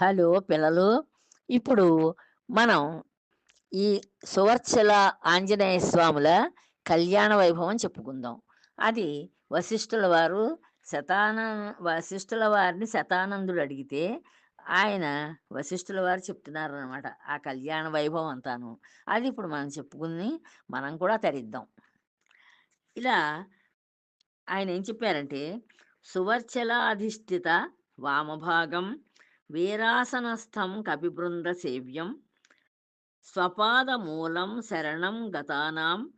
Hello పిల్లలు. ఇప్పుడు మనం ఈ సువర్చల ఆంజనేయ స్వాముల కళ్యాణ వైభవం చెప్పుకుందాం. అది వశిష్ఠుల వారు శతాన వశిష్ఠుల వారిని శతానందుడు అడిగితే ఆయన వశిష్ఠుల వారు చెప్తున్నారు అనమాట ఆ కళ్యాణ వైభవం అంతాను. అది ఇప్పుడు మనం చెప్పుకుని మనం కూడా తరిద్దాం. ఇలా ఆయన ఏం చెప్పారంటే సువర్చలాధిష్ఠిత వామభాగం వీరాసనస్థం కవిబృంద సేవ్యం. స్వపాదమూలం శరణం గతానాం.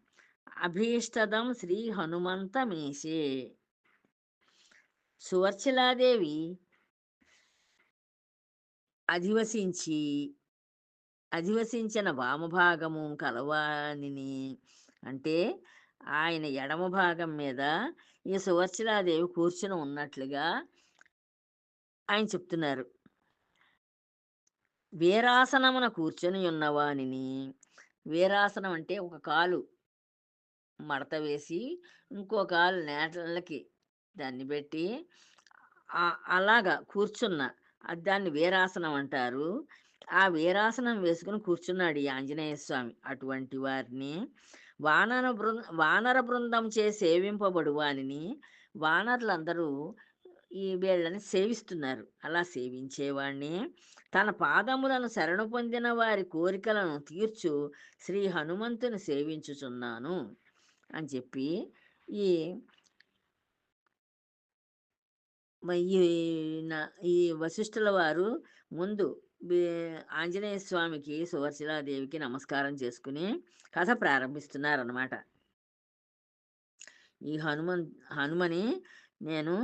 అభీష్టదం శ్రీ హనుమంతమేషే సువర్చిలాదేవి అధివసించి అధివసించిన వామభాగము కలవానిని అంటే ఆయన ఎడమ భాగం మీద ఈ సువర్చిలాదేవి కూర్చుని ఉన్నట్లుగా ఆయన చెప్తున్నారు. వీరాసనమున కూర్చొని ఉన్నవానిని వీరాసనం అంటే ఒక కాలు మడత వేసి ఇంకో కాలు నేటలకి దాన్ని పెట్టి అలాగా కూర్చున్న దాన్ని వీరాసనం అంటారు. ఆ వీరాసనం వేసుకుని కూర్చున్నాడు ఈ ఆంజనేయ స్వామి అటువంటి వారిని. వానర బృంద వానర బృందం చే సేవింపబడు వానిని వానరులందరూ ఈ వీళ్ళని సేవిస్తున్నారు. అలా సేవించేవాడిని తన పాదములను శరణు పొందిన వారి కోరికలను తీర్చు శ్రీ హనుమంతుని సేవించుచున్నాను అని చెప్పి ఈ ఈ వశిష్ఠుల వారు ముందు ఆంజనేయ స్వామికి సువర్శిలాదేవికి నమస్కారం చేసుకుని కథ ప్రారంభిస్తున్నారన్నమాట. ఈ హనుమన్ హనుమని నేను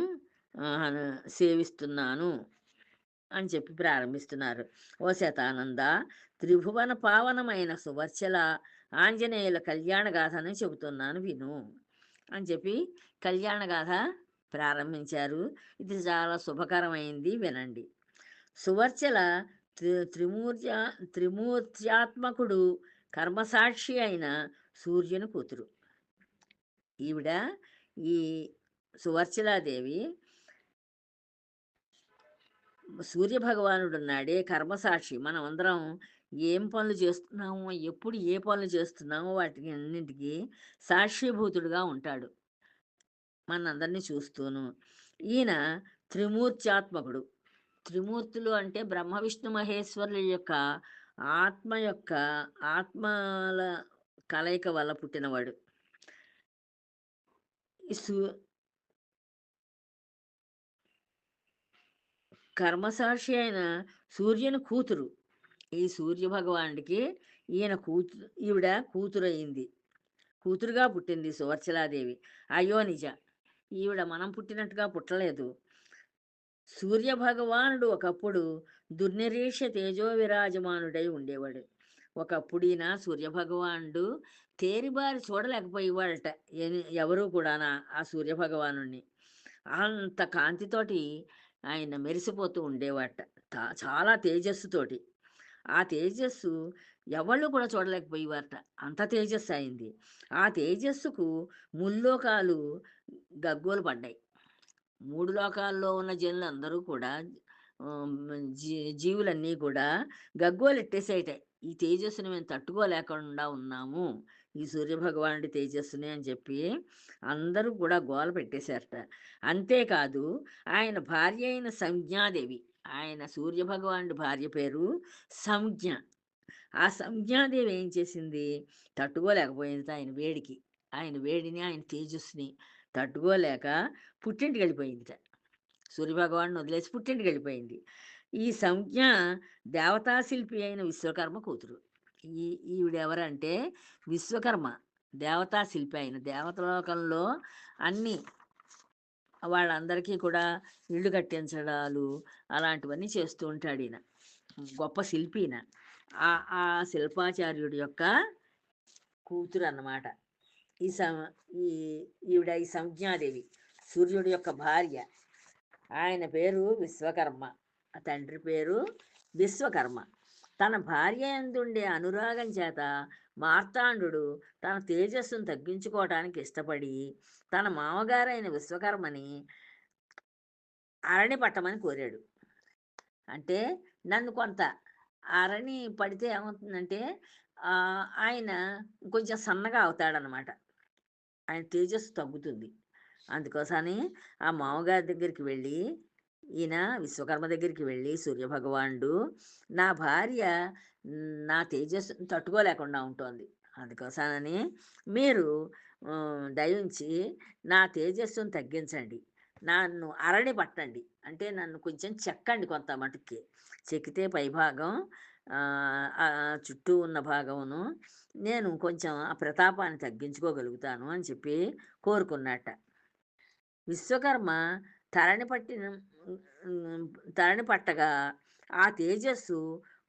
సేవిస్తున్నాను. అని చెప్పి ప్రారంభిస్తున్నారు. ఓ శతానంద త్రిభువన పావనమైన సువర్చల ఆంజనేయుల కళ్యాణ గాథను చెబుతున్నాను విను అని చెప్పి కళ్యాణ గాథ ప్రారంభించారు. ఇది చాలా శుభకరమైంది వినండి. సువర్చల త్రి త్రిమూర్య త్రిమూర్త్యాత్మకుడు కర్మసాక్షి అయిన సూర్యుని కూతురు. ఈవిడ ఈ సువర్చలాదేవి సూర్య భగవానుడు ఉన్నాడే కర్మసాక్షి మనం అందరం ఏం పనులు చేస్తున్నామో ఎప్పుడు ఏ పనులు చేస్తున్నామో వాటికి అన్నింటికి సాక్షిభూతుడుగా ఉంటాడు. మనందరినీ చూస్తూను. ఈయన త్రిమూర్త్యాత్మకుడు. త్రిమూర్తులు అంటే బ్రహ్మ విష్ణు మహేశ్వరుల యొక్క ఆత్మ యొక్క ఆత్మల కలయిక వల్ల పుట్టినవాడు. కర్మసాక్షి అయిన సూర్యుని కూతురు. ఈ సూర్య భగవానుడికి ఈయన కూతురు ఈవిడ కూతురు అయింది కూతురుగా పుట్టింది సువర్చలాదేవి. అయ్యో నిజ ఈవిడ మనం పుట్టినట్టుగా పుట్టలేదు. సూర్య భగవానుడు ఒకప్పుడు దుర్నిరీక్ష తేజో విరాజమానుడై ఉండేవాడు ఒకప్పుడు ఈయన సూర్యభగవానుడు తేరిబారి చూడలేకపోయేవాడట ఎవరు కూడానా ఆ సూర్యభగవాను అంత కాంతితోటి ఆయన మెరిసిపోతూ ఉండేవాట. చాలా తేజస్సుతోటి. ఆ తేజస్సు ఎవళ్ళు కూడా చూడలేకపోయేవారట. అంత తేజస్సు అయింది. ఆ తేజస్సుకు ముల్లోకాలు గగ్గోలు పడ్డాయి. మూడు లోకాల్లో ఉన్న జనులు అందరూ కూడా జీ జీవులన్నీ కూడా గగ్గోలు ఎట్టేసేట ఈ తేజస్సుని మేము తట్టుకోలేకుండా ఉన్నాము. ఈ సూర్యభగవానుడి తేజస్సుని అని చెప్పి అందరూ కూడా గోల పెట్టేశారట. అంతేకాదు ఆయన భార్య అయిన సంజ్ఞాదేవి ఆయన సూర్యభగవానుడి భార్య పేరు సంజ్ఞ. ఆ సంజ్ఞాదేవి ఏం చేసింది? తట్టుకోలేకపోయింది ఆయన వేడికి. ఆయన వేడిని ఆయన తేజస్సుని తట్టుకోలేక పుట్టింటికి వెళ్ళిపోయిందిట. సూర్యభగవాన్ని వదిలేసి పుట్టింటికి వెళ్ళిపోయింది. ఈ సంజ్ఞ దేవతాశిల్పి అయిన విశ్వకర్మ కూతురు. ఈ ఈవిడ ఎవరంటే విశ్వకర్మ దేవతా శిల్పి అయిన దేవతలోకంలో అన్ని వాళ్ళందరికీ కూడా ఇళ్ళు కట్టించడాలు అలాంటివన్నీ చేస్తూ ఉంటాడు ఈయన గొప్ప శిల్పిన ఆ ఆ శిల్పాచార్యుడి యొక్క కూతురు అన్నమాట ఈ సం ఈ ఈవిడ ఈ సంజ్ఞాదేవి సూర్యుడి యొక్క భార్య. ఆయన పేరు విశ్వకర్మ. తండ్రి పేరు విశ్వకర్మ. తన భార్య ఎందుండే అనురాగం చేత మార్తాండు తన తేజస్సును తగ్గించుకోవటానికి ఇష్టపడి తన మామగారైన విశ్వకర్మని అరణి పట్టమని కోరాడు. అంటే నన్ను కొంత అరణి పడితే ఏమవుతుందంటే ఆయన కొంచెం సన్నగా అవుతాడనమాట ఆయన తేజస్సు తగ్గుతుంది. అందుకోసమని ఆ మామగారి దగ్గరికి వెళ్ళి ఈయన విశ్వకర్మ దగ్గరికి వెళ్ళి సూర్యభగవానుడు నా భార్య నా తేజస్సును తట్టుకోలేకుండా ఉంటుంది. అందుకోసమని మీరు దయించి నా తేజస్సును తగ్గించండి. నన్ను అరణి పట్టండి. అంటే నన్ను కొంచెం చెక్కండి కొంత మటుకి చెక్కితే పైభాగం ఆ చుట్టూ ఉన్న భాగమును నేను కొంచెం ఆ ప్రతాపాన్ని తగ్గించుకోగలుగుతాను అని చెప్పి కోరుకున్నట్ట. విశ్వకర్మ తరణి పట్టిన తరణి పట్టగా ఆ తేజస్సు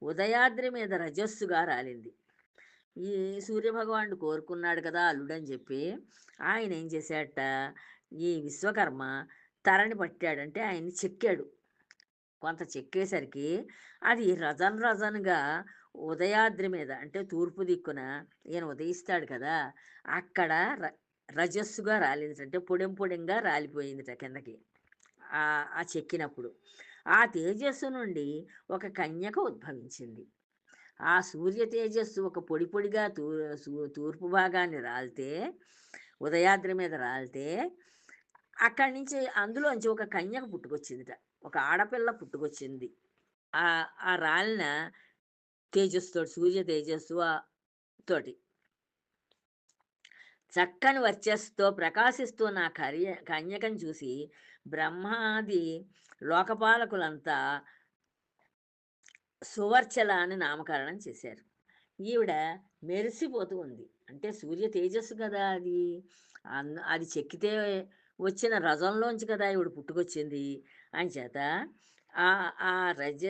ఉదయాద్రి మీద రజస్సుగా రాలింది. ఈ సూర్యభగవానుడు కోరుకున్నాడు కదా అల్లుడని చెప్పి ఆయన ఏం చేశాడట? ఈ విశ్వకర్మ తరణి పట్టాడంటే ఆయన్ని చెక్కాడు. కొంత చెక్కేసరికి అది రజన్ రజన్గా ఉదయాద్రి మీద అంటే తూర్పు దిక్కున ఈయన ఉదయిస్తాడు కదా అక్కడ ర రజస్సుగా రాలింది అంటే పొడెం పొడెంగా రాలిపోయిందిట కిందకి. ఆ చెక్కినప్పుడు. ఆ తేజస్సు నుండి ఒక కన్యక ఉద్భవించింది. ఆ సూర్య తేజస్సు ఒక పొడి పొడిగా తూ తూర్పు భాగాన్ని రాలితే ఉదయాద్రి మీద రాలితే అక్కడి నుంచి అందులోంచి ఒక కన్యక పుట్టుకొచ్చిందిట. ఒక ఆడపిల్ల పుట్టుకొచ్చింది. ఆ ఆ రాలిన తేజస్సుతో సూర్య తేజస్సు తోటి. చక్కని వర్చస్సుతో ప్రకాశిస్తున్న ఆ కర్య కన్యకను చూసి బ్రహ్మాది లోకపాలకులంతా సువర్చల అని నామకరణం చేశారు. ఈవిడ మెరిసిపోతూ ఉంది. అంటే సూర్య తేజస్సు కదా అది. అది చెక్కితే వచ్చిన రజంలోంచి కదా ఈవిడ పుట్టుకొచ్చింది. అని చేత ఆ రజ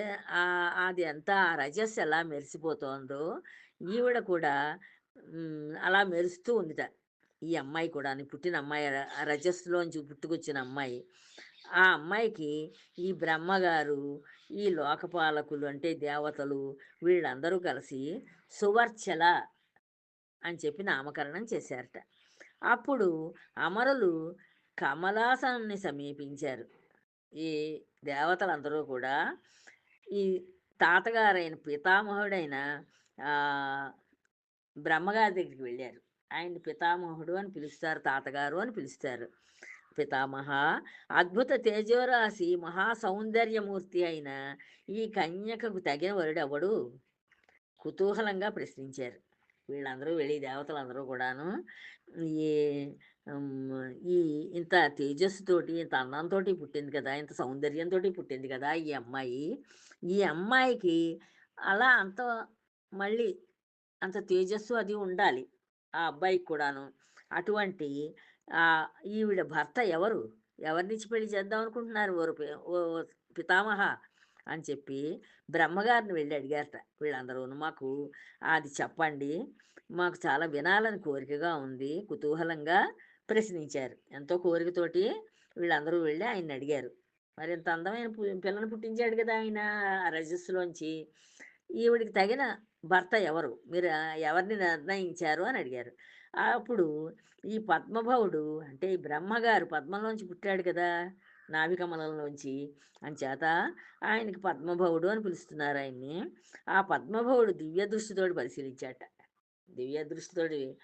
అది అంతా ఆ రజస్ ఎలా మెరిసిపోతోందో ఈవిడ కూడా అలా మెరుస్తూ ఉందిట. ఈ అమ్మాయి కూడా పుట్టిన అమ్మాయి ర- రజస్సులోంచి పుట్టుకొచ్చిన అమ్మాయి. ఆ అమ్మాయికి ఈ బ్రహ్మగారు ఈ లోకపాలకులు అంటే దేవతలు వీళ్ళందరూ కలిసి సువర్చల అని చెప్పి నామకరణం చేశారట. అప్పుడు అమరులు కమలాసనాన్ని సమీపించారు. ఈ దేవతలందరూ కూడా ఈ తాతగారైన పితామహుడైన బ్రహ్మగారి దగ్గరికి వెళ్ళారు. ఆయన పితామహుడు అని పిలుస్తారు తాతగారు అని పిలుస్తారు. పితామహ అద్భుత తేజోరాశి మహా సౌందర్యమూర్తి అయిన ఈ కన్యకకు తగిన వరుడు ఎవడు? కుతూహలంగా ప్రశ్నించారు. వీళ్ళందరూ వెళ్ళి దేవతలందరూ కూడాను ఈ ఈ ఇంత తేజస్సుతోటి ఇంత అందంతో పుట్టింది కదా ఇంత సౌందర్యంతో పుట్టింది కదా ఈ అమ్మాయి. ఈ అమ్మాయికి అలా అంత మళ్ళీ అంత తేజస్సు అది ఉండాలి. ఆ అబ్బాయికి కూడాను. అటువంటి ఈవిడ భర్త ఎవరు? ఎవరినిచ్చి పెళ్ళి చేద్దాం అనుకుంటున్నారు? ఓరు ఓ పితామహ అని చెప్పి బ్రహ్మగారిని వెళ్ళి అడిగారట వీళ్ళందరూ మాకు అది చెప్పండి. మాకు చాలా వినాలని కోరికగా ఉంది. కుతూహలంగా ప్రశ్నించారు. ఎంతో కోరికతోటి వీళ్ళందరూ వెళ్ళి ఆయన్ని అడిగారు. మరి ఇంత అందమైన పు- పిల్లని పుట్టించాడు కదా ఆయన ఆ రజస్సులోంచి. ఈవిడికి తగిన భర్త ఎవరు? మీరు ఎవరిని నిర్ణయించారు అని అడిగారు. అప్పుడు ఈ పద్మభవుడు అంటే ఈ బ్రహ్మగారు పద్మంలోంచి పుట్టాడు కదా నాభికమలంలోంచి. అంచేత ఆయనకి పద్మభవుడు అని పిలుస్తున్నారు ఆయన్ని. ఆ పద్మభవుడు దివ్య దృష్టితోటి పరిశీలించాట. దివ్య దృష్టితోటి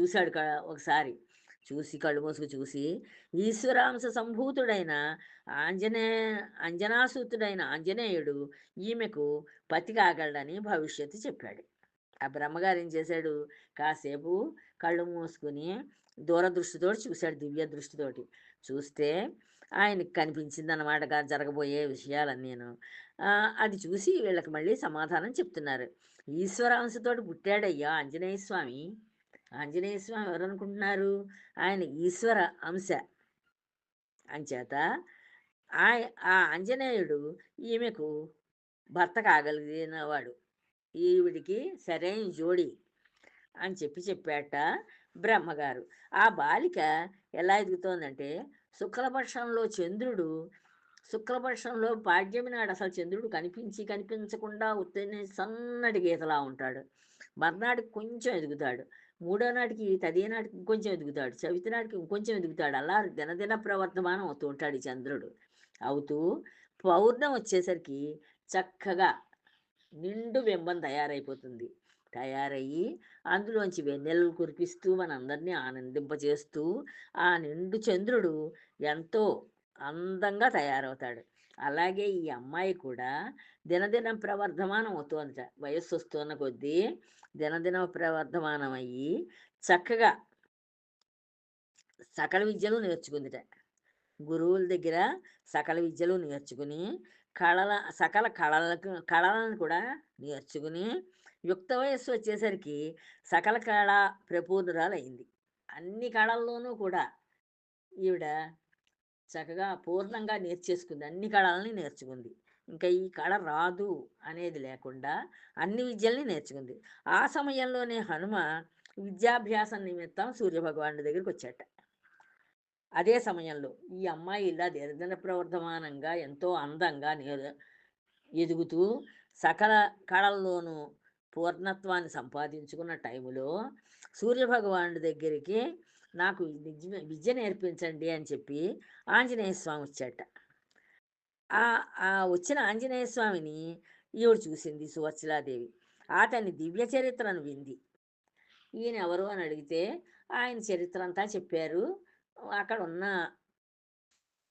చూశాడు ఒకసారి. చూసి కళ్ళు మూసుకు చూసి ఈశ్వరాంశ సంభూతుడైన ఆంజనేయ అంజనాసూతుడైన ఆంజనేయుడు ఈమెకు పతి కాగలడని భవిష్యత్తు చెప్పాడు. ఆ బ్రహ్మగారు ఏం చేశాడు? కాసేపు కళ్ళు మూసుకుని దూరదృష్టితో చూశాడు దివ్య దృష్టితోటి. చూస్తే ఆయనకి కనిపించింది అనమాట జరగబోయే విషయాలన్నీను నేను అది చూసి వీళ్ళకి మళ్ళీ సమాధానం చెప్తున్నారు. ఈశ్వరాంశతోటి పుట్టాడయ్యా ఆంజనేయ స్వామి ఆంజనేయ స్వామి ఎవరు అనుకుంటున్నారు ఆయన ఈశ్వర అంశ. అంచేత ఆయ ఆ ఆంజనేయుడు ఈమెకు భర్త కాగలిగినవాడు. ఈవిడికి సరైన జోడి అని చెప్పి చెప్పాట బ్రహ్మగారు. ఆ బాలిక ఎలా ఎదుగుతోందంటే శుక్లపక్షంలో చంద్రుడు శుక్లపక్షంలో పాడ్యమి నాడు అసలు చంద్రుడు కనిపించి కనిపించకుండా ఉత్తనే సన్నటి గీతలా ఉంటాడు. మర్నాడు కొంచెం ఎదుగుతాడు. మూడో నాటికి తదే నాటికి ఇంకొంచెం ఎదుగుతాడు. చవితి నాటికి ఇంకొంచెం ఎదుగుతాడు. అలా దినదిన ప్రవర్తమానం అవుతూ ఉంటాడు ఈ చంద్రుడు. అవుతూ పౌర్ణం వచ్చేసరికి చక్కగా నిండు బింబం తయారైపోతుంది. తయారయ్యి అందులోంచి వెన్నెలలు కురిపిస్తూ మనందరినీ ఆనందింపజేస్తూ ఆ నిండు చంద్రుడు ఎంతో అందంగా తయారవుతాడు. అలాగే ఈ అమ్మాయి కూడా దినదినం ప్రవర్ధమానం అవుతోందట. వయస్సు వస్తున్న కొద్దీ దినదిన ప్రవర్ధమానం అయ్యి చక్కగా సకల విద్యలు నేర్చుకుందిట. గురువుల దగ్గర సకల విద్యలు నేర్చుకుని కళల సకల కళలకు కళలను కూడా నేర్చుకుని యుక్త వయస్సు వచ్చేసరికి సకల కళ అయింది అన్ని కళల్లోనూ కూడా ఈవిడ చక్కగా పూర్ణంగా నేర్చేసుకుంది. అన్ని కళలని నేర్చుకుంది. ఇంకా ఈ కళ రాదు అనేది లేకుండా అన్ని విద్యల్ని నేర్చుకుంది. ఆ సమయంలోనే హనుమ విద్యాభ్యాసం నిమిత్తం సూర్యభగవానుడి దగ్గరికి వచ్చాట. అదే సమయంలో ఈ అమ్మాయి ఇలా దీర్ఘన ప్రవర్ధమానంగా ఎంతో అందంగా నే- ఎదుగుతూ సకల కళల్లోనూ పూర్ణత్వాన్ని సంపాదించుకున్న టైములో సూర్యభగవానుడి దగ్గరికి నాకు విద్య విద్య నేర్పించండి అని చెప్పి ఆంజనేయ స్వామి వచ్చాట. ఆ వచ్చిన ఆంజనేయ స్వామిని ఈవిడ చూసింది సువత్సలాదేవి. అతని దివ్య చరిత్రను వింది. ఈయన ఎవరు అని అడిగితే ఆయన చరిత్ర అంతా చెప్పారు. అక్కడ ఉన్న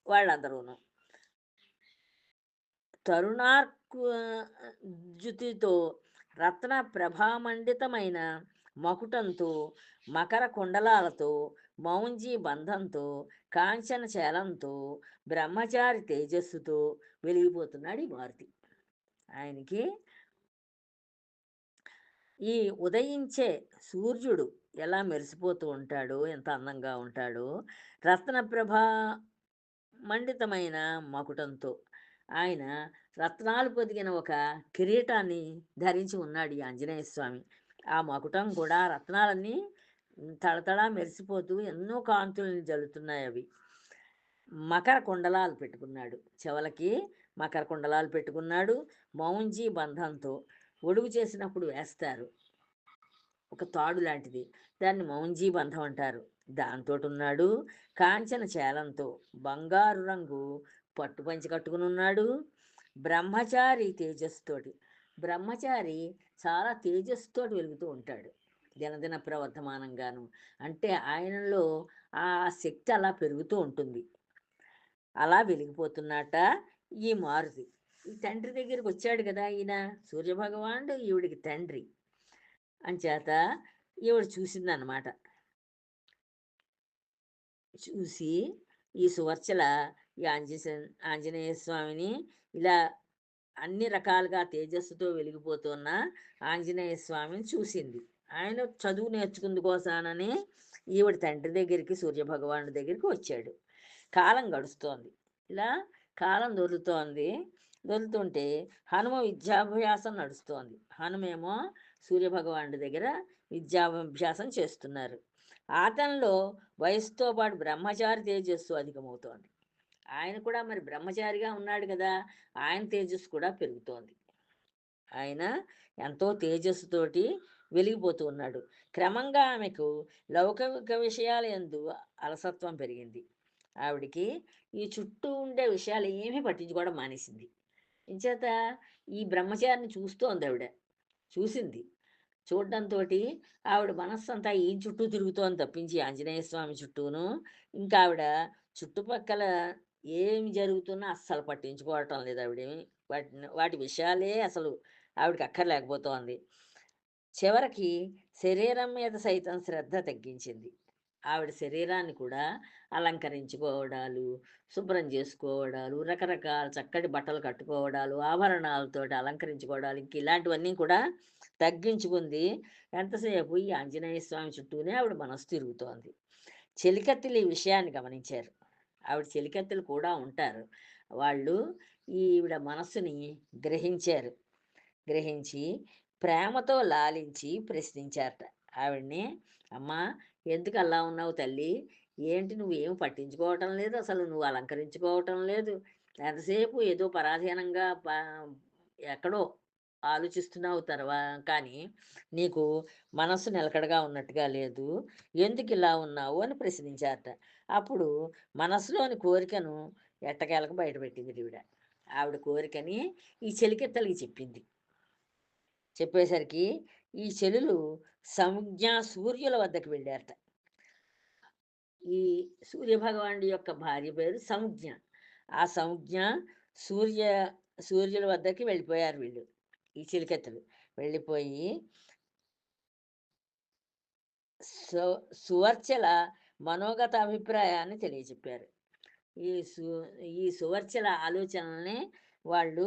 వాళ్ళందరూను. తరుణార్కు జుతితో రత్న ప్రభామండితమైన మకుటంతో మకర కుండలాలతో మౌంజీ బంధంతో కాంచన చేలంతో బ్రహ్మచారి తేజస్సుతో వెలిగిపోతున్నాడు ఈ మారుతి. ఆయనకి ఈ ఉదయించే సూర్యుడు ఎలా మెరిసిపోతూ ఉంటాడో ఎంత అందంగా ఉంటాడో రత్నప్రభ మండితమైన మకుటంతో ఆయన రత్నాలు పొదిగిన ఒక కిరీటాన్ని ధరించి ఉన్నాడు ఈ ఆంజనేయ స్వామి. ఆ మకుటం కూడా రత్నాలన్నీ తడతడా మెరిసిపోతూ ఎన్నో కాంతుల్ని జల్లుతున్నాయి అవి. మకర కుండలాలు పెట్టుకున్నాడు. చెవలకి మకర కుండలాలు పెట్టుకున్నాడు. మౌంజీ బంధంతో ఒడుగు చేసినప్పుడు వేస్తారు. ఒక తాడు లాంటిది. దాన్ని మౌంజీ బంధం అంటారు. దాంతో ఉన్నాడు కాంచన చేలంతో బంగారు రంగు పట్టు పంచి కట్టుకుని ఉన్నాడు బ్రహ్మచారి తేజస్సుతోటి బ్రహ్మచారి చాలా తేజస్సుతో వెలుగుతూ ఉంటాడు. దినదిన ప్రవర్తమానంగాను అంటే ఆయనలో ఆ శక్తి అలా పెరుగుతూ ఉంటుంది. అలా వెలిగిపోతున్నట ఈ మారుతి. ఈ తండ్రి దగ్గరికి వచ్చాడు కదా ఈయన. సూర్యభగవానుడు ఈవిడికి తండ్రి. అంచేత ఈవిడ చూసిందన్నమాట. చూసి ఈ సువర్చల ఈ ఆంజనే ఆంజనేయ స్వామిని ఇలా అన్ని రకాలుగా తేజస్సుతో వెలిగిపోతున్న ఆంజనేయ స్వామిని చూసింది. ఆయన చదువు నేర్చుకుంది కోసానని ఈవిడ తండ్రి దగ్గరికి సూర్యభగవానుడి దగ్గరికి వచ్చాడు. కాలం గడుస్తోంది. ఇలా కాలం దొరుకుతోంది. దొరుకుతుంటే హనుమ విద్యాభ్యాసం నడుస్తోంది. హనుమేమో సూర్యభగవానుడి దగ్గర విద్యాభ్యాసం చేస్తున్నారు. అతనిలో వయసుతో పాటు బ్రహ్మచారి తేజస్సు అధికమవుతోంది. ఆయన కూడా మరి బ్రహ్మచారిగా ఉన్నాడు కదా ఆయన తేజస్సు కూడా పెరుగుతోంది. ఆయన ఎంతో తేజస్సుతోటి వెలిగిపోతూ ఉన్నాడు. క్రమంగా ఆమెకు లౌకిక విషయాల ఎందు అలసత్వం పెరిగింది. ఆవిడికి ఈ చుట్టూ ఉండే విషయాలు ఏమీ పట్టించుకోవడం మానేసింది. ఇంచేత ఈ బ్రహ్మచారిని చూస్తోంది ఆవిడ. చూసింది. చూడడంతో ఆవిడ మనస్సు అంతా ఈ చుట్టూ తిరుగుతోంది తప్పించి ఆంజనేయ స్వామి చుట్టూను ఇంకా ఆవిడ చుట్టుపక్కల ఏమి జరుగుతున్నా అస్సలు పట్టించుకోవటం లేదు ఆవిడేమి. వాటిని వాటి విషయాలే అసలు ఆవిడకి అక్కర్లేకపోతోంది. చివరికి శరీరం మీద సైతం శ్రద్ధ తగ్గించింది. ఆవిడ శరీరాన్ని కూడా అలంకరించుకోవడాలు శుభ్రం చేసుకోవడాలు రకరకాల చక్కటి బట్టలు కట్టుకోవడాలు ఆభరణాలతోటి అలంకరించుకోవడాలు ఇంక ఇలాంటివన్నీ కూడా తగ్గించుకుంది. ఎంతసేపు ఈ ఆంజనేయ స్వామి చుట్టూనే ఆవిడ మనసు తిరుగుతోంది. చెలికత్తులు ఈ విషయాన్ని గమనించారు. ఆవిడ చెలికత్తులు కూడా ఉంటారు. వాళ్ళు ఈవిడ మనస్సుని గ్రహించారు. గ్రహించి ప్రేమతో లాలించి ప్రశ్నించారట. ఆవిడని అమ్మా ఎందుకు అలా ఉన్నావు తల్లి? ఏంటి నువ్వు ఏం పట్టించుకోవటం లేదు? అసలు నువ్వు అలంకరించుకోవటం లేదు. ఎంతసేపు ఏదో పరాధీనంగా ఎక్కడో ఆలోచిస్తున్నావు తర్వా కానీ నీకు మనస్సు నిలకడగా ఉన్నట్టుగా లేదు. ఎందుకు ఇలా ఉన్నావు? అని ప్రశ్నించారట. అప్పుడు మనసులోని కోరికను ఎట్టకేలకు బయటపెట్టింది ఈవిడ. ఆవిడ కోరికని ఈ చెలికెత్తలకి చెప్పింది. చెప్పేసరికి ఈ చెలులు సంజ్ఞ సూర్యుల వద్దకు వెళ్ళారట. ఈ సూర్యభగవానుడి యొక్క భార్య పేరు సంజ్ఞ. ఆ సంజ్ఞ సూర్య సూర్యుల వద్దకి వెళ్ళిపోయారు వీళ్ళు ఈ చిలికెత్తలు. వెళ్ళిపోయి సు సువర్చల మనోగత అభిప్రాయాన్ని తెలియచెప్పారు ఈ సు ఈ సువర్చల ఆలోచనల్ని వాళ్ళు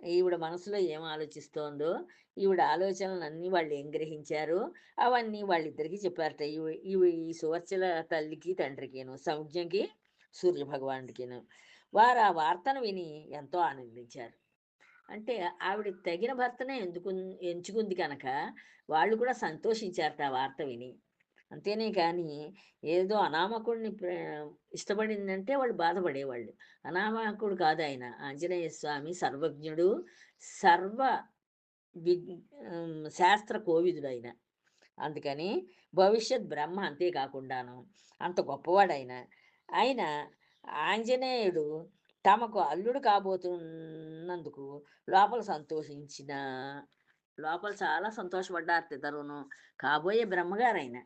ఈవిడ మనసులో ఏం ఆలోచిస్తోందో ఈవిడ ఆలోచనలన్నీ వాళ్ళు ఏం గ్రహించారు అవన్నీ వాళ్ళిద్దరికీ చెప్పారట. ఇవి ఇవి ఈ సువర్చల తల్లికి తండ్రికిను సంజ్ఞకి సూర్య భగవానుడికిను. వారు ఆ వార్తను విని ఎంతో ఆనందించారు. అంటే ఆవిడ తగిన భర్తనే ఎందుకు ఎంచుకుంది కనుక వాళ్ళు కూడా సంతోషించారట ఆ వార్త విని. అంతేనే కానీ ఏదో అనామకుడిని ప్రే- ఇష్టపడిందంటే వాళ్ళు బాధపడేవాళ్ళు. అనామకుడు కాదు ఆయన. ఆంజనేయ స్వామి సర్వజ్ఞుడు సర్వ వి శాస్త్ర కోవిదుడు ఆయన. అందుకని భవిష్యత్ బ్రహ్మ అంతేకాకుండాను అంత గొప్పవాడైన. ఆయన ఆంజనేయుడు తమకు అల్లుడు కాబోతున్నందుకు లోపల సంతోషించిన లోపల చాలా సంతోషపడ్డారు ఇద్దరును. కాబోయే బ్రహ్మగారు ఆయన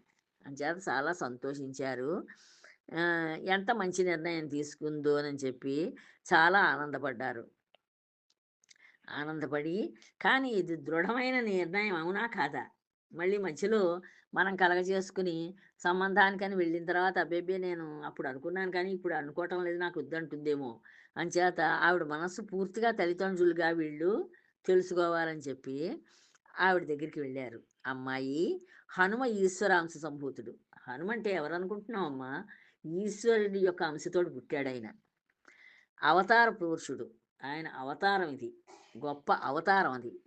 అంచేత చాలా సంతోషించారు. ఎంత మంచి నిర్ణయం తీసుకుందో అని చెప్పి చాలా ఆనందపడ్డారు. ఆనందపడి కానీ ఇది దృఢమైన నిర్ణయం అవునా కాదా? మళ్ళీ మధ్యలో మనం కలగజేసుకుని సంబంధానికని వెళ్ళిన తర్వాత అబ్బేబే నేను అప్పుడు అనుకున్నాను కానీ ఇప్పుడు అనుకోవటం లేదు నాకు వద్దంటుందేమో అంచేత ఆవిడ మనస్సు పూర్తిగా తల్లిదండ్రులుగా వీళ్ళు తెలుసుకోవాలని చెప్పి ఆవిడ దగ్గరికి వెళ్ళారు. అమ్మాయి హనుమ ఈశ్వరాంశ సంభూతుడు హనుమ అంటే ఎవరు అమ్మా ఈశ్వరుడి యొక్క అంశతోడు పుట్టాడు ఆయన అవతార పురుషుడు. ఆయన అవతారం ఇది. గొప్ప అవతారం అది.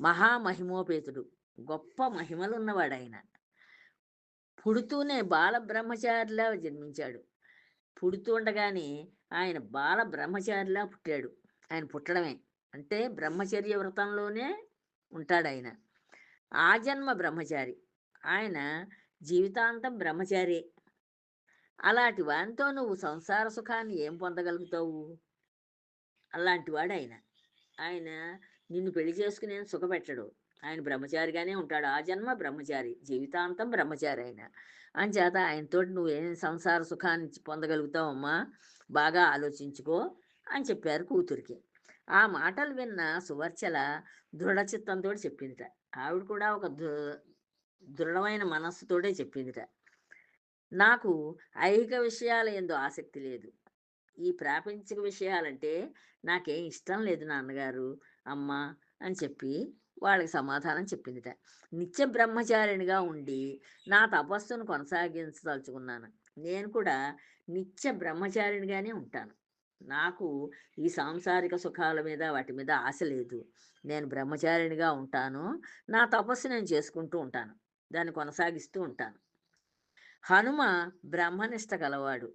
మహామహిమోపేతుడు. గొప్ప మహిమలు ఉన్నవాడు ఆయన పుడుతూనే బాల బ్రహ్మచారిలా జన్మించాడు. పుడుతుండగానే ఆయన బాల బ్రహ్మచారిలా పుట్టాడు. ఆయన పుట్టడమే. అంటే బ్రహ్మచర్య వ్రతంలోనే ఉంటాడు ఆయన ఆ జన్మ బ్రహ్మచారి. ఆయన జీవితాంతం బ్రహ్మచారి. అలాంటి వానితో నువ్వు సంసార సుఖాన్ని ఏం పొందగలుగుతావు? అలాంటి వాడు ఆయన ఆయన నిన్ను పెళ్ళి చేసుకుని నేను సుఖపెట్టడు. ఆయన బ్రహ్మచారిగానే ఉంటాడు. ఆ జన్మ బ్రహ్మచారి. జీవితాంతం బ్రహ్మచారి ఆయన అంచేత ఆయనతో నువ్వు ఏం సంసార సుఖాన్ని పొందగలుగుతావమ్మా? బాగా ఆలోచించుకో అని చెప్పారు కూతురికి. ఆ మాటలు విన్న సువర్చల దృఢచిత్తంతో చెప్పిందిట. ఆవిడ కూడా ఒక దృఢమైన మనస్సుతోటే చెప్పిందిట. నాకు ఐహిక విషయాల ఎందు ఆసక్తి లేదు. ఈ ప్రాపంచిక విషయాలంటే నాకేం ఇష్టం లేదు నాన్నగారు అమ్మ అని చెప్పి వాళ్ళకి సమాధానం చెప్పిందిట. నిత్య బ్రహ్మచారిణిగా ఉండి నా తపస్సును కొనసాగించదలుచుకున్నాను. నేను కూడా నిత్య బ్రహ్మచారిణిగానే ఉంటాను. నాకు ఈ సాంసారిక సుఖాల మీద వాటి మీద ఆశ లేదు. నేను బ్రహ్మచారిణిగా ఉంటాను. నా తపస్సు నేను చేసుకుంటూ ఉంటాను. దాన్ని కొనసాగిస్తూ ఉంటాను. హనుమ బ్రహ్మనిష్ట గలవాడు.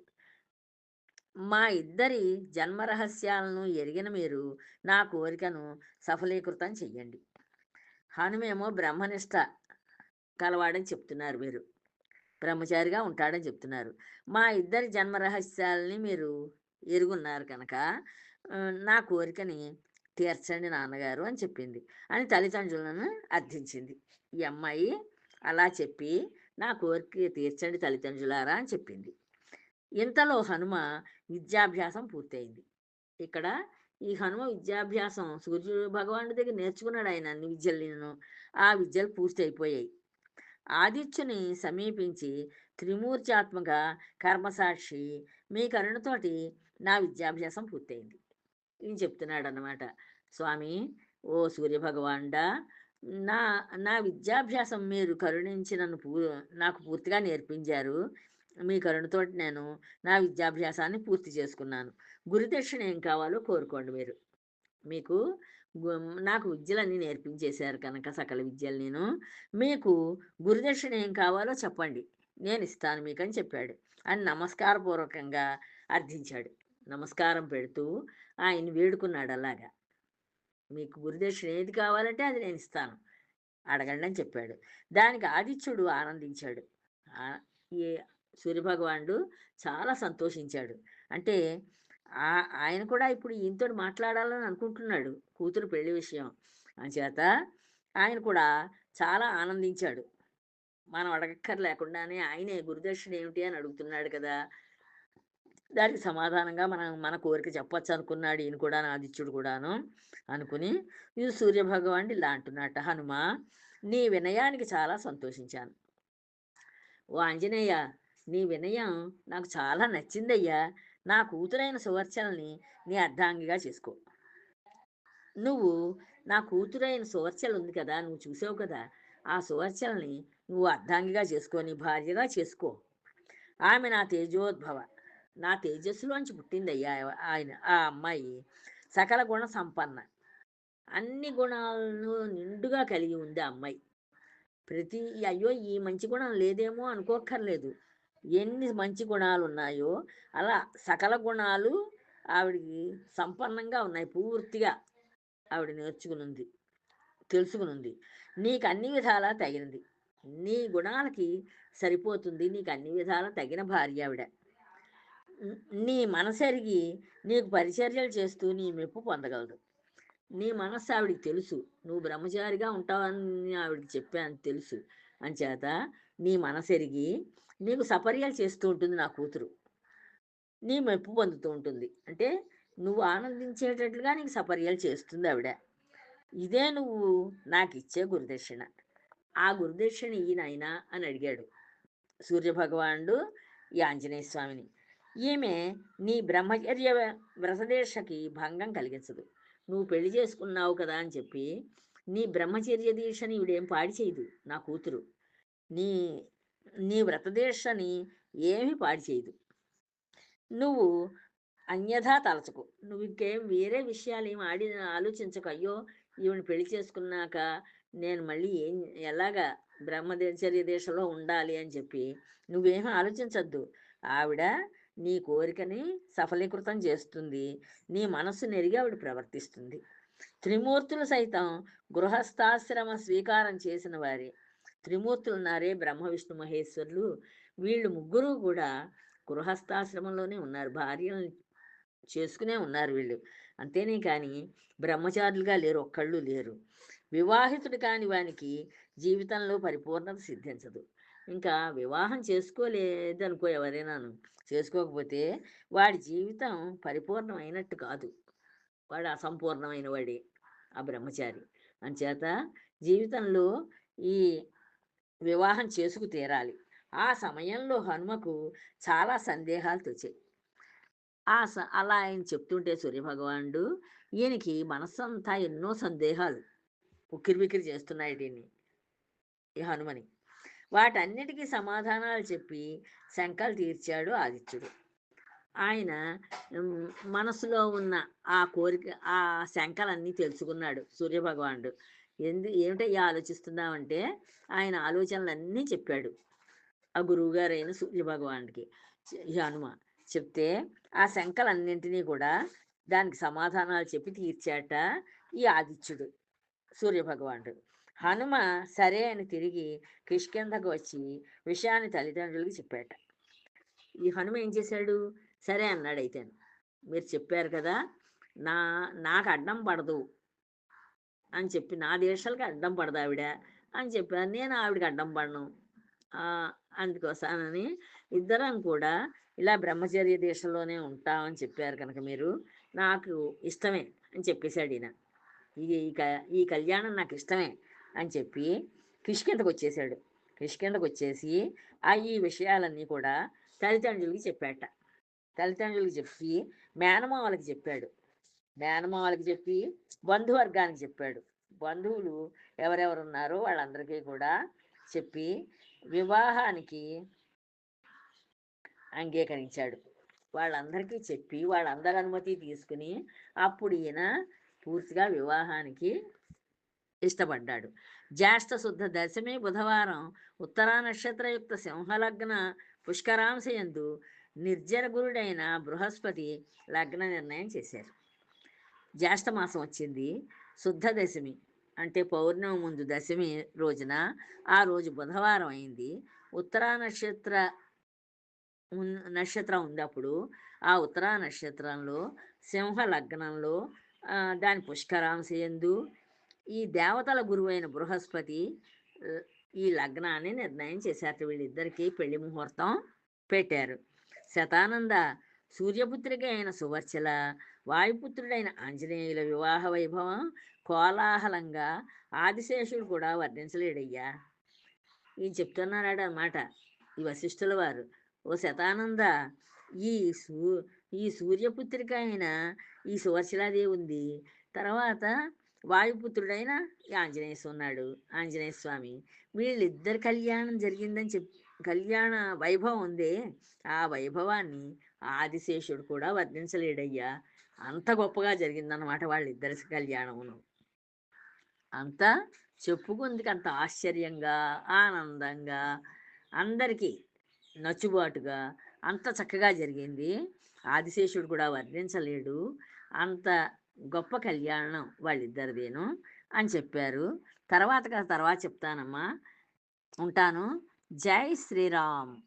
మా ఇద్దరి జన్మ రహస్యాలను ఎరిగిన మీరు నా కోరికను సఫలీకృతం చెయ్యండి. హనుమేమో బ్రహ్మనిష్ట కలవాడని చెప్తున్నారు మీరు. బ్రహ్మచారిగా ఉంటాడని చెప్తున్నారు. మా ఇద్దరి జన్మరహస్యాలని మీరు ఎరుగున్నారు కనుక నా కోరికని తీర్చండి నాన్నగారు అని చెప్పింది. అని తల్లిదండ్రులను అర్థించింది. ఈ అమ్మాయి అలా చెప్పి నా కోరిక తీర్చండి తల్లిదండ్రులారా అని చెప్పింది. ఇంతలో హనుమ విద్యాభ్యాసం పూర్తయింది. ఇక్కడ ఈ హనుమ విద్యాభ్యాసం సూర్యుడు భగవానుడి దగ్గర నేర్చుకున్నాడు ఆయన అన్ని విద్యలను ఆ విద్యలు పూర్తి అయిపోయాయి ఆదిత్యుని సమీపించి త్రిమూర్త్యాత్మక కర్మసాక్షి మీ కరుణతోటి నా విద్యాభ్యాసం పూర్తయింది. ఈయన చెప్తున్నాడు అన్నమాట స్వామి ఓ సూర్యభగవానుడా నా నా విద్యాభ్యాసం మీరు కరుణించి నన్ను పూ నాకు పూర్తిగా నేర్పించారు. మీ కరుణతో నేను నా విద్యాభ్యాసాన్ని పూర్తి చేసుకున్నాను. గురుదక్షిణ ఏం కావాలో కోరుకోండి మీరు. మీకు నాకు విద్యలన్నీ నేర్పించేశారు కనుక సకల విద్యలు నేను. మీకు గురుదక్షిణ ఏం కావాలో చెప్పండి. నేను ఇస్తాను మీకు అని చెప్పాడు. అని నమస్కారపూర్వకంగా అర్థించాడు. నమస్కారం పెడుతూ ఆయన వేడుకున్నాడు అలాగా. మీకు గురుదక్షిణ ఏది కావాలంటే అది నేను ఇస్తాను అడగండి అని చెప్పాడు. దానికి ఆదిత్యుడు ఆనందించాడు. ఈ సూర్యభగవానుడు చాలా సంతోషించాడు. అంటే ఆ- ఆయన కూడా ఇప్పుడు ఈయనతో మాట్లాడాలని అనుకుంటున్నాడు కూతురు పెళ్ళి విషయం. అంచేత ఆయన కూడా చాలా ఆనందించాడు. మనం అడగక్కర్ లేకుండానే ఆయనే గురుదక్షిణ ఏమిటి అని అడుగుతున్నాడు కదా! దానికి సమాధానంగా మనం మన కోరిక చెప్పొచ్చు అనుకున్నాడు ఈయన కూడా ఆదిత్యుడు కూడాను అనుకుని ఇది సూర్యభగవానుడు ఇలా అంటున్నట్ట హనుమ నీ వినయానికి చాలా సంతోషించాను. ఓ ఆంజనేయ నీ వినయం నాకు చాలా నచ్చిందయ్యా. నా కూతురైన సువర్చలని నీ అర్ధాంగిగా చేసుకో. నువ్వు నా కూతురైన సువర్చలు ఉంది కదా నువ్వు చూసావు కదా ఆ సువర్చలని నువ్వు అర్ధాంగిగా చేసుకో నీ భార్యగా చేసుకో. ఆమె నా తేజోద్భవ. నా తేజస్సులోంచి పుట్టిందయ్యా ఆయన ఆ అమ్మాయి. సకల గుణ సంపన్న. అన్ని గుణాలను నిండుగా కలిగి ఉంది ఆ అమ్మాయి. ప్రతి అయ్యో ఈ మంచి గుణం లేదేమో అనుకోక్కర్లేదు. ఎన్ని మంచి గుణాలు ఉన్నాయో అలా సకల గుణాలు ఆవిడికి సంపన్నంగా ఉన్నాయి పూర్తిగా ఆవిడ నేర్చుకునుంది తెలుసుకునుంది. నీకు అన్ని విధాలా తగినది. నీ గుణాలకి సరిపోతుంది నీకు అన్ని విధాలా తగిన భార్య ఆవిడ. నీ మనసరిగి నీకు పరిచర్యలు చేస్తూ నీ మెప్పు పొందగలదు. నీ మనస్సు ఆవిడికి తెలుసు. నువ్వు బ్రహ్మచారిగా ఉంటావని ఆవిడకి చెప్పాను తెలుసు. అంచేత నీ మనసెరిగి నీకు సపర్యాలు చేస్తూ ఉంటుంది నా కూతురు. నీ మెప్పు పొందుతూ ఉంటుంది. అంటే నువ్వు ఆనందించేటట్లుగా నీకు సపర్యాలు చేస్తుంది ఆవిడ. ఇదే నువ్వు నాకు ఇచ్చే గురుదక్షిణ. ఆ గురుదక్షిణ ఈయనైనా అని అడిగాడు. సూర్యభగవానుడు ఈ ఆంజనేయ స్వామిని. ఈమె నీ బ్రహ్మచర్య వ్రతదీక్షకి భంగం కలిగించదు. నువ్వు పెళ్ళి చేసుకున్నావు కదా అని చెప్పి నీ బ్రహ్మచర్య దీక్షని ఇవిడేం పాడి చేయదు నా కూతురు. నీ నీ వ్రతదీక్షని ఏమి పాడి చేయదు. నువ్వు అన్యథా తలచకు. నువ్వు ఇంకేం వేరే విషయాలు ఏం ఆడి ఆలోచించకు. అయ్యో ఈవిని పెళ్ళి చేసుకున్నాక నేను మళ్ళీ ఏం ఎలాగా బ్రహ్మచర్య దేశంలో ఉండాలి అని చెప్పి నువ్వేం ఆలోచించద్దు. ఆవిడ నీ కోరికని సఫలీకృతం చేస్తుంది. నీ మనస్సు నెరిగి ఆవిడ ప్రవర్తిస్తుంది. త్రిమూర్తులు సైతం గృహస్థాశ్రమ స్వీకారం చేసిన వారే. త్రిమూర్తులు నారే బ్రహ్మ విష్ణు మహేశ్వరులు. వీళ్ళు ముగ్గురు కూడా గృహస్థాశ్రమంలోనే ఉన్నారు. భార్యలను చేసుకునే ఉన్నారు వీళ్ళు. అంతేనే కానీ బ్రహ్మచారులుగా లేరు ఒక్కళ్ళు లేరు. వివాహితుడు కాని వానికి జీవితంలో పరిపూర్ణత సిద్ధించదు. ఇంకా వివాహం చేసుకోలేదనుకో ఎవరైనాను. చేసుకోకపోతే వాడి జీవితం పరిపూర్ణమైనట్టు కాదు. వాడు అసంపూర్ణమైన వాడే ఆ బ్రహ్మచారి. అంచేత జీవితంలో ఈ వివాహం చేసుకు తీరాలి. ఆ సమయంలో హనుమకు చాలా సందేహాలు తెచ్చాయి. ఆ స అలా ఆయన చెప్తుంటే సూర్యభగవానుడు ఈయనకి మనస్సంతా ఎన్నో సందేహాలు ఉక్కిరి బిక్కిరి చేస్తున్నాయి దీన్ని ఈ హనుమని. వాటన్నిటికీ సమాధానాలు చెప్పి శంకలు తీర్చాడు ఆదిత్యుడు. ఆయన మనసులో ఉన్న ఆ కోరిక ఆ శంకలన్నీ తెలుసుకున్నాడు సూర్యభగవానుడు. ఎందు ఏమిటయ్యా ఆలోచిస్తున్నామంటే ఆయన ఆలోచనలన్నీ చెప్పాడు ఆ గురువుగారైన సూర్యభగవానుడికి. ఈ హనుమ చెప్తే ఆ శంకలన్నింటినీ కూడా దానికి సమాధానాలు చెప్పి తీర్చాట ఈ ఆదిత్యుడు సూర్యభగవానుడు. హనుమ సరే అని తిరిగి కిష్కిందకు వచ్చి విషయాన్ని తల్లిదండ్రులకి చెప్పాట. ఈ హనుమ ఏం చేశాడు? సరే అన్నాడు అయితే మీరు చెప్పారు కదా నా నాకు అడ్డం పడదు అని చెప్పి నా దేశాలకి అడ్డం పడదు ఆవిడ అని చెప్పాను నేను ఆవిడకి అడ్డం పడను. అందుకోసానని ఇద్దరం కూడా ఇలా బ్రహ్మచర్య దేశంలోనే ఉంటామని చెప్పారు కనుక మీరు నాకు ఇష్టమే అని చెప్పేశాడు ఈయన. ఈ ఈ క- ఈ కళ్యాణం నాకు ఇష్టమే. అని చెప్పి కిష్కిందకు వచ్చేసాడు. కిష్కిందకు వచ్చేసి ఆ ఈ విషయాలన్నీ కూడా తల్లిదండ్రులకి చెప్పాట. తల్లిదండ్రులకి చెప్పి మేనమామలకి చెప్పాడు. మేనమామలకి చెప్పి బంధువర్గానికి చెప్పాడు. బంధువులు ఎవరెవరు ఉన్నారో వాళ్ళందరికీ కూడా చెప్పి వివాహానికి అంగీకరించాడు. వాళ్ళందరికీ చెప్పి వాళ్ళందరి అనుమతి తీసుకుని అప్పుడు ఈయన పూర్తిగా వివాహానికి ఇష్టపడ్డాడు. జ్యేష్ఠ శుద్ధ దశమి బుధవారం ఉత్తరా నక్షత్రయుక్త సింహలగ్న పుష్కరాంశయందు నిర్జన గురుడైన బృహస్పతి లగ్న నిర్ణయం చేశారు. జ్యేష్ఠ మాసం వచ్చింది. శుద్ధ దశమి అంటే పౌర్ణమి ముందు దశమి రోజున ఆ రోజు బుధవారం అయింది. ఉత్తరా నక్షత్ర నక్షత్రం ఉంది అప్పుడు ఆ ఉత్తరా నక్షత్రంలో సింహ లగ్నంలో దాని పుష్కరాంశ యందు ఈ దేవతల గురువైన బృహస్పతి ఈ లగ్నాన్ని నిర్ణయం చేశారు. వీళ్ళిద్దరికీ పెళ్ళి ముహూర్తం పెట్టారు. శతానంద సూర్యపుత్రిక అయిన సువర్చల వాయుపుత్రుడైన ఆంజనేయుల వివాహ వైభవం కోలాహలంగా ఆదిశేషుడు కూడా వర్ణించలేడయ్యా. ఈయన చెప్తున్నాడు అన్నమాట ఈ వశిష్ఠుల వారు. ఓ శతానంద ఈ సూ ఈ సూర్యపుత్రిక అయిన ఈ సువర్చలాదేవి ఉంది. తర్వాత వాయుపుత్రుడైన ఆంజనేయ ఉన్నాడు ఆంజనేయ స్వామి వీళ్ళిద్దరి కళ్యాణం జరిగిందని చెప్ కళ్యాణ వైభవం ఉందే. ఆ వైభవాన్ని ఆదిశేషుడు కూడా వర్ణించలేడయ్యా. అంత గొప్పగా జరిగిందన్నమాట వాళ్ళిద్దరి కళ్యాణమును. అంతా చెప్పుకుందుకు అంత ఆశ్చర్యంగా ఆనందంగా అందరికీ నచ్చుబాటుగా అంత చక్కగా జరిగింది. ఆదిశేషుడు కూడా వర్ణించలేడు. అంత గొప్ప కళ్యాణం వాళ్ళిద్దరిదేను అని చెప్పారు. తర్వాత తర్వాత చెప్తానమ్మా. ఉంటాను. జై శ్రీరామ్.